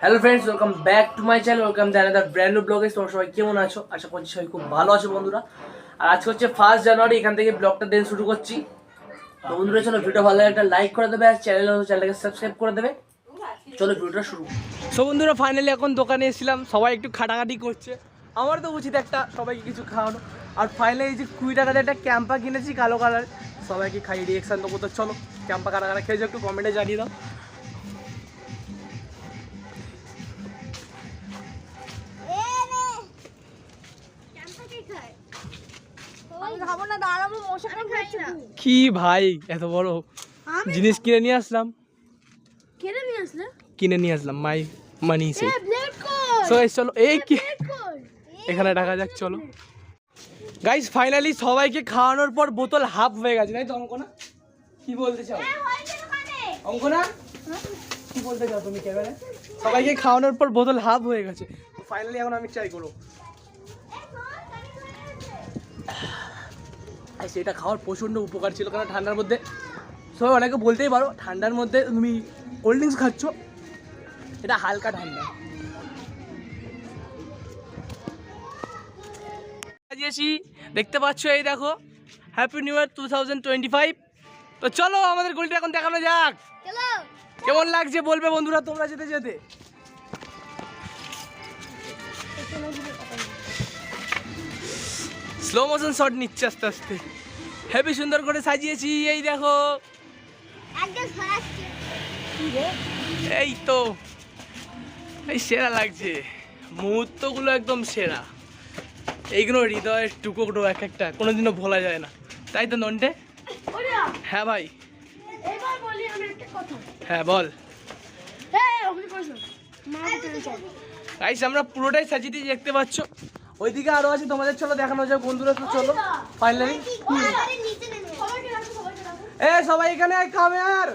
Hello friends welcome back to my channel welcome to another brand new ব্লগে তোমরা সবাই কেমন আছো? আশা করছি সবাই খুব ভালো আছো বন্ধুরা। আর আজকে হচ্ছে ফার্স্ট জানুয়ারি এখান থেকে ব্লগটা দিন শুরু করছি। তো বন্ধুরা, চলো ভিডিও ভালো লাগে একটা লাইক করে দেবে, আর চ্যানেল চ্যানেলটাকে সাবস্ক্রাইব করে দেবে। চলো ভিডিওটা শুরু সো বন্ধুরা ফাইনালি এখন দোকানে এসেছিলাম, সবাই একটু খাটাখাটি করছে। আমার তো উচিত একটা, সবাইকে কিছু খাওয়ানো। আর ফাইনালি এই যে কুড়ি টাকাতে একটা ক্যাম্পা কিনেছি কালো কালার সবাইকে খাই রিয়েকশন দেবো। তো চলো ক্যাম্পা কারা কারা খেয়েছো একটু কমেন্টে জানিয়ে দাও। দাঁড়াবো মশা খাই খাচ্ছি কি ভাই এত বড়? জিনিস কিনে নিয়ে আসলাম। কেটে নিয়ে আসলে? কিনে নিয়ে আসলাম মাই মানি সে সো এই চলো এই কি? এখানে রাখা যাক চলো। গাইস ফাইনালি সবাইকে খাওয়ানোর পর বোতল হাফ হয়ে গেছে তাই তো অঙ্কনা? কি বলতে চাও? অঙ্কনা? কি বলতে চাও তুমি ক্যামেরা সবাইকে খাওয়ানোর পর বোতল হাফ হয়ে গেছে। ফাইনালি এখন আমি ট্রাই করব। সেটা খাওয়ার প্রচণ্ড উপকার ছিল কারণ ঠান্ডার মধ্যে সবাই অনেকে বলতেই পারো ঠান্ডার মধ্যে তুমি কোল্ড ড্রিঙ্কস খাচ্ছ এটা হালকা ঠান্ডা। সাজিয়েছি দেখতে পাচ্ছ এই দেখো happy new year two thousand twenty five তো চলো আমাদের গলিটা এখন দেখানো যাক। কেমন লাগছে বলবে বন্ধুরা তোমরা যেতে যেতে? স্লো মোশন শট নিচ্ছে আস্তে আস্তে। হেভি সুন্দর করে সাজিয়েছি এই দেখো। এই তো এই সেরা লাগছে। মুহূর্তগুলো একদম সেরা। এইগুলো হৃদয়ের টুকরো এক একটা কোনোদিনও ভোলা যায় না। তাই তো নন্টে? হ্যাঁ ভাই। এবার বলি আমি একটা কথা। হ্যাঁ বল। আমরা পুরোটাই সাজিয়ে দিয়ে দেখতে পাচ্ছ? ওইদিকে আরও আছে তোমাদের চলো দেখানো যায় বন্ধুরা তো চলো। ফাইনালি এ সবাই এখানে কামে আর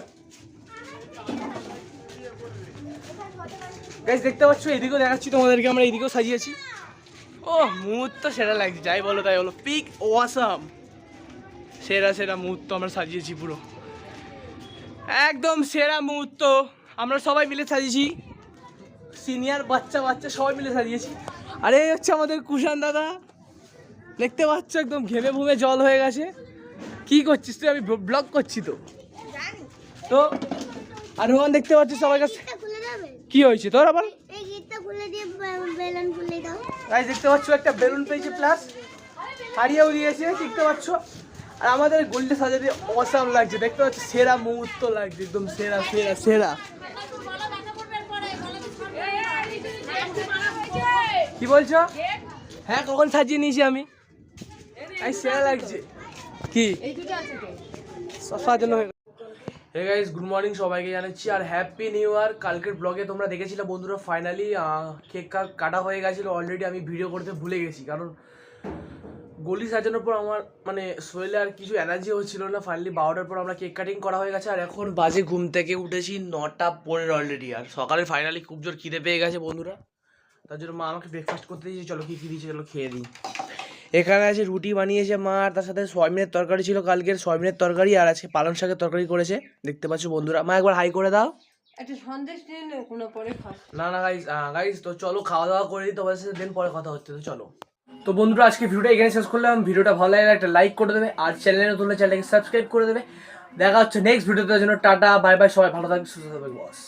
দেখতে পাচ্ছ? এদিকেও দেখাচ্ছি তোমাদেরকে আমরা এদিকেও সাজিয়েছি। ও মুহূর্ত সেরা লাগছে যাই বলো তাই বলো। পিক ওয়াসাম সেরা সেরা মুহূর্ত আমরা সাজিয়েছি পুরো। একদম সেরা মুহূর্ত। আমরা সবাই মিলে সাজিয়েছি। সিনিয়র বাচ্চা বাচ্চা সবাই মিলে সাজিয়েছি। আরে এই হচ্ছে আমাদের কুষাণ দাদা। দেখতে পাচ্ছ একদম ঘেমে ঘুমে জল হয়ে গেছে। কি করছিস তুই? আমি ব্লগ করছি তো। তো আর রোহন দেখতে পাচ্ছিস সবার কাছে? কি হয়েছে তোর আবার? দেখতে পাচ্ছ একটা বেলুন পেয়েছে প্লাস হারিয়েও দিয়েছে দেখতে পাচ্ছ? আর আমাদের গোলটা সাজাতে অসাম লাগছে। দেখতে পাচ্ছ? সেরা মুহূর্ত লাগছে একদম সেরা সেরা সেরা। কি বলছো? হ্যাঁ কখন সাজিয়ে নিয়েছি আমি? সেরা লাগছে। কি? সাজানো হয়ে হে গাইস গুড মর্নিং সবাইকে জানাচ্ছি আর হ্যাপি নিউ ইয়ার কালকের ব্লগে তোমরা দেখেছিলে বন্ধুরা ফাইনালি কেক কাক কাটা হয়ে গেছিল। অলরেডি আমি ভিডিও করতে ভুলে গেছি কারণ গলি সাজানোর পর আমার মানে শরীরে আর কিছু এনার্জি হচ্ছিল না। ফাইনালি বারোটার পর আমরা কেক কাটিং করা হয়ে গেছে আর এখন বাজে ঘুম থেকে উঠেছি নটা পনেরো অলরেডি আর সকালে ফাইনালি খুব জোর খিদে পেয়ে গেছে বন্ধুরা। তার জন্য মা আমাকে ব্রেকফাস্ট করতে দিয়েছে। চলো কি কী দিয়েছে চলো খেয়ে দিই। এখানে আছে রুটি বানিয়েছে মা আর তার সাথে সয়াবিনের তরকারি ছিল কালকের সয়াবিনের তরকারি আর আছে পালং শাকের তরকারি করেছে। দেখতে পাচ্ছ বন্ধুরা মা একবার হাই করে দাও। নে না না গাইস গাইস তো চলো খাওয়া দাওয়া করে দিই তোমাদের সাথে দেন পরে কথা হচ্ছে তো চলো। তো বন্ধুরা আজকে ভিডিওটা এখানে শেষ করলাম। ভিডিওটা ভালো লাগলে একটা লাইক করে দেবে আর চ্যানেলে নতুন চ্যানেলটাকে সাবস্ক্রাইব করে দেবে। দেখা হচ্ছে নেক্সট ভিডিওতে জন্য টাটা বাই বাই সবাই ভালো থাকবে সুস্থ থাকবে বস